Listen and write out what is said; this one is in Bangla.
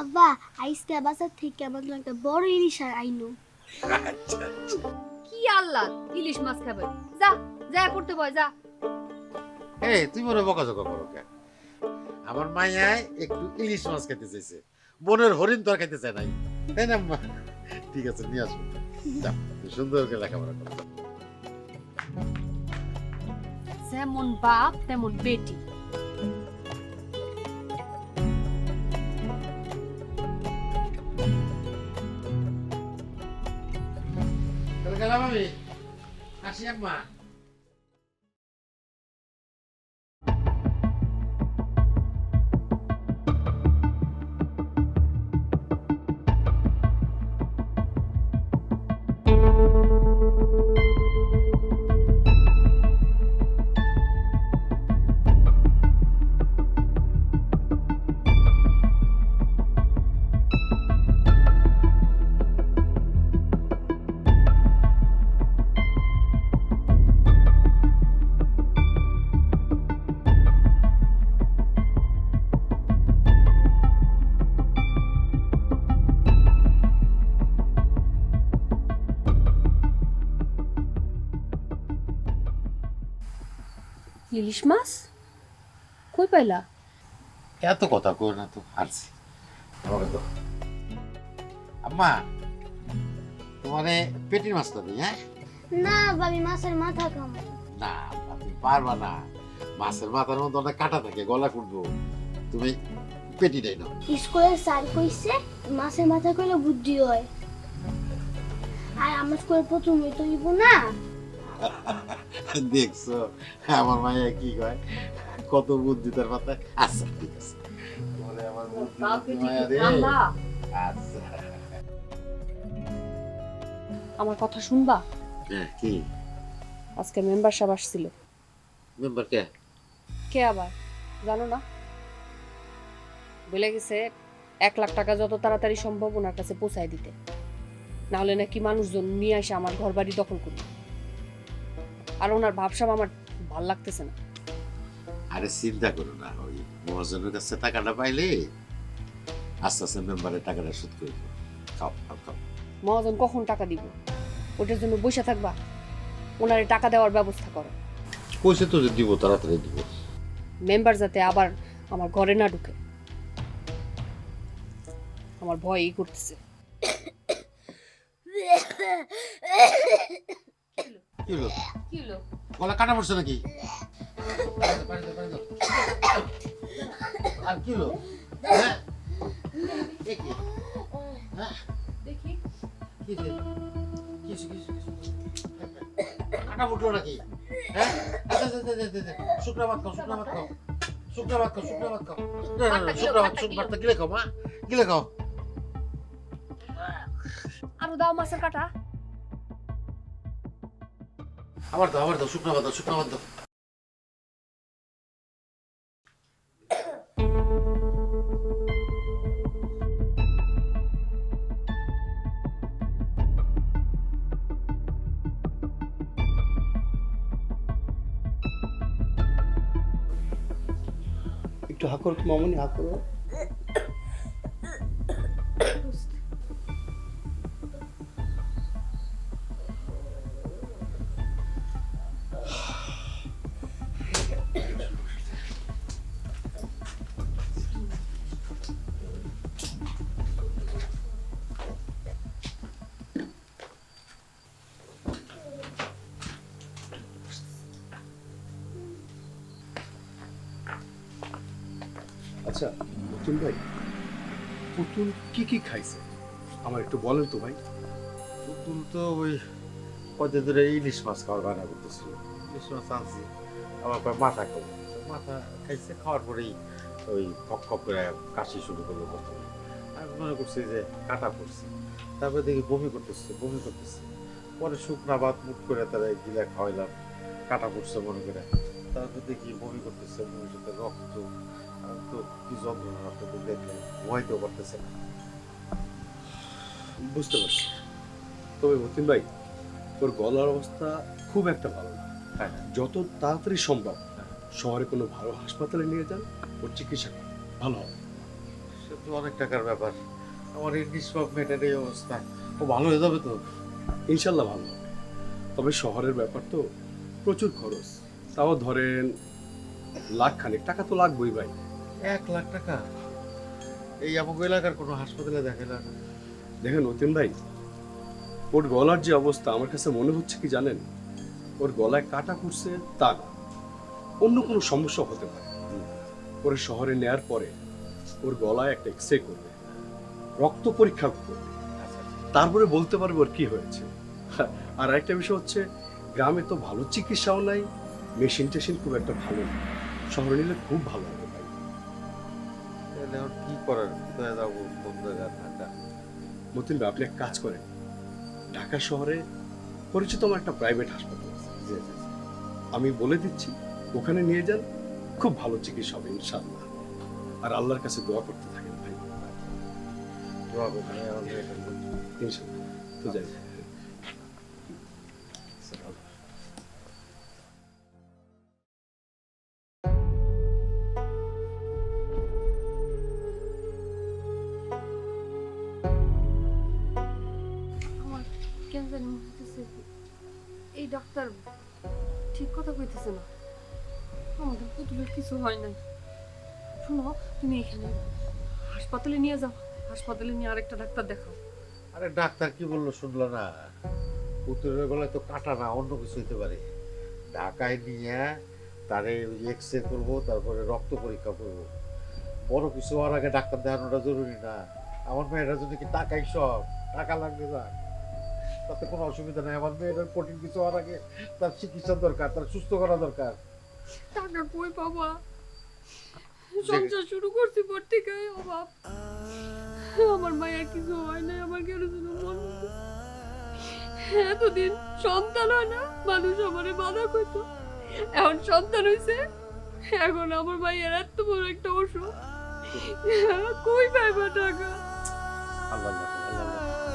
আব্বা আইসকা বাজার থেকে আমার জন্য একটা বড় ইলিশ আর আইনো। কি আল্লাহ ইলিশ মাছ খাবে। যা যা পড়তে বয় যা। এই তুই মনে বকাঝকা করো কে আমার মায়ায় একটু ইলিশ মাছ খেতে চাইছে। বনের হরিণ তো আর খাইতে চায় নাই। তাই না? ঠিক আছে নিয়ে আসব তুই সুন্দর করে লেখাপড়া করো। যেমন বাপ তেমন বেটি। তাহলে ভাবি আসি আম্মা ইলিশ মাছ? কই পাইলা? এত কথা কই না তো হারছি। আম্মা তোমারে পেটির মাছটা দিই হ্যাঁ? না ভাবি মাছের মাথা খামো না তুমি পারবা না। মাছের মাথার মধ্যে অনেক কাটা থাকে গলা কুটবো। তুমি পেটিটাই নাও। স্কুলের স্যার কইছে মাছের মাথা কইলে বুদ্ধি হয়। আর আমার স্কুলের প্রথমে তো না। দেখছ? আমার মাইয়া কি কয়? কত বুদ্ধি তার মাথায়। আচ্ছা ঠিক আছে। ওরে আমার বুদ্ধি বুদ্ধি মায়া রে। আচ্ছা। আমার কথা শুনবা? হ্যাঁ, কি? আজকে মেম্বার সাহেব আসছিল। মেম্বার কে? কে আবার? জানো না? বলে গেছে এক লাখ টাকা যত তাড়াতাড়ি সম্ভব ওনার কাছে পৌঁছায় দিতে। নাহলে নাকি মানুষজন নিয়ে আসে আমার ঘর বাড়ি দখল করবে আর ওনার ভাবসাব আমার ভালো লাগতেছে না। আরে চিন্তা করো না ওই মহাজনের কাছে টাকাটা পাইলে আস্তে আস্তে মেম্বারের টাকাটা শোধ করে দেবো খাও খাও খাও। মহাজন কখন টাকা দিব? ওটার জন্য বসে থাকবা। ওনারে টাকা দেওয়ার ব্যবস্থা করো। পয়সা তো যে দিব তাড়াতাড়ি দিব। মেম্বার যাতে আবার আমার ঘরে না ঢুকে। আমার ভয়ই করতেছে। কি কি হলো? গলা কাটা পড়ছে নাকি? আর কি হলো? হ্যাঁ? হ্যাঁ? দেখি। কি কিছু, কিছু, কিছু। কাটা নাকি? হ্যাঁ? আচ্ছা, আচ্ছা, আচ্ছা, আচ্ছা, আচ্ছা। শুকনা ভাত খাও শুকনা ভাত খাও। শুকনা ভাত খাও শুকনা ভাত খাও। না, না, না, শুকনা ভাত শুকনা ভাতটা গিলে খাও মা? গিলে খাও? আরও দাও মাছের কাটা। আবার দাও আবার দাও, শুকনা ভাত দাও, শুকনা ভাত দাও। একটু হা করো মামনি হা আচ্ছা পুতুল ভাই, পুতুল কি কি খাইছে? আমার একটু বলেন তো ভাই। পুতুল তো ওই কদিন ধরে ইলিশ মাছ খাওয়ার বায়না করতেছিল। ইলিশ মাছ আনছি আমার কয় মাথা খাব। মাথা খাইছে, খাওয়ার পরেই ওই খপ খপ করে কাশি শুরু করল প্রথমে। আমি মনে করছি যে কাটা পড়ছে। তারপরে দেখি বমি করতেছে বমি করতেছে। পরে শুকনা ভাত মুখ করে তারা গিলা খাওয়াইলাম, কাটা পড়ছে মনে করে। তারপর দেখি বমি করতেছে বমির সাথে রক্ত। তো কি যন্ত্রণা আপনাদের দেখলে ঘুমাইতেও পারতেছে না। বুঝতে পারছি। তবে মতিন ভাই তোর গলার অবস্থা খুব একটা ভালো না। তাই যত তাড়াতাড়ি সম্ভব শহরে কোনো ভালো হাসপাতালে নিয়ে যান ওর চিকিৎসা কর। ভালো হবে। সে তো তো অনেক টাকার ব্যাপার। আমার এই নিষ্পাপ মেয়েটার এই অবস্থা। ও ভালো হয়ে যাবে তো? ইনশাল্লাহ ভালো হবে। তবে শহরের ব্যাপার তো প্রচুর খরচ। তাও ধরেন লাখ খানিক টাকা তো লাগবেই ভাই। এক লাখ টাকা? এই আমাকে এলাকার কোনো হাসপাতালে দেখাইলাম না দেখেন অতীন ভাই ওর গলার যে অবস্থা আমার কাছে মনে হচ্ছে কি জানেন? ওর গলায় কাটা পড়ছে তা না। অন্য কোনো সমস্যা হতে পারে। ওর শহরে নেয়ার পরে ওর গলায় একটা এক্স রে করবে রক্ত পরীক্ষা করবে। তারপরে বলতে পারব ওর কি হয়েছে। আর একটা বিষয় হচ্ছে গ্রামে তো ভালো চিকিৎসাও নাই মেশিন টেশিন খুব একটা ভালো না। শহরে নিলে খুব ভালো হবে ভাই। তাহলে কি করার? কোথায় যাব? কোন মতিন ভাই আপনি এক কাজ করেন। ঢাকা শহরে পরিচিত আমার একটা প্রাইভেট হাসপাতাল আছে। জি জি জি। আমি বলে দিচ্ছি ওখানে নিয়ে যান খুব ভালো চিকিৎসা হবে ইনশাআল্লাহ। আর আল্লাহর কাছে দোয়া করতে থাকেন ভাই। দোয়া করবেন, ইনশাআল্লাহ। তো যাই। কেন জানি মনে হইতেছে এই ডাক্তার ঠিক কথা কইতেছে না। আমাদের পুতুলের কিছু হয় নাই। শোনো তুমি এখানে হাসপাতালে নিয়ে যাও। হাসপাতালে নিয়ে আরেকটা ডাক্তার দেখাও। আরে ডাক্তার কি বলল শুনলো না? পুতুলের গলায় তো কাটা না অন্য কিছু হইতে পারে। ঢাকায় নিয়ে তারে এক্স রে করব তারপরে রক্ত পরীক্ষা করব। বড় কিছু হওয়ার আগে ডাক্তার দেখানোটা জরুরি না। আমার মেয়েটার যদি কি টাকাই সব টাকা লাগবে যাক তাতে কোনো অসুবিধা নেই। আমার মেয়েটার কঠিন কিছু হওয়ার আগে তার চিকিৎসা দরকার তার সুস্থ করা দরকার। টাকা কই বাবা? সংসার শুরু করছি পর থেকে অভাব আমার মায়ের কিছু হয় না আমার কেন যেন মন এতদিন সন্তান হয় না মানুষ আমারে বাধা করতো। এখন সন্তান হয়েছে এখন আমার মায়ের এত বড় একটা অসুখ। কই পাইবা টাকা? আল্লাহ আল্লাহ আল্লাহ আল্লাহ।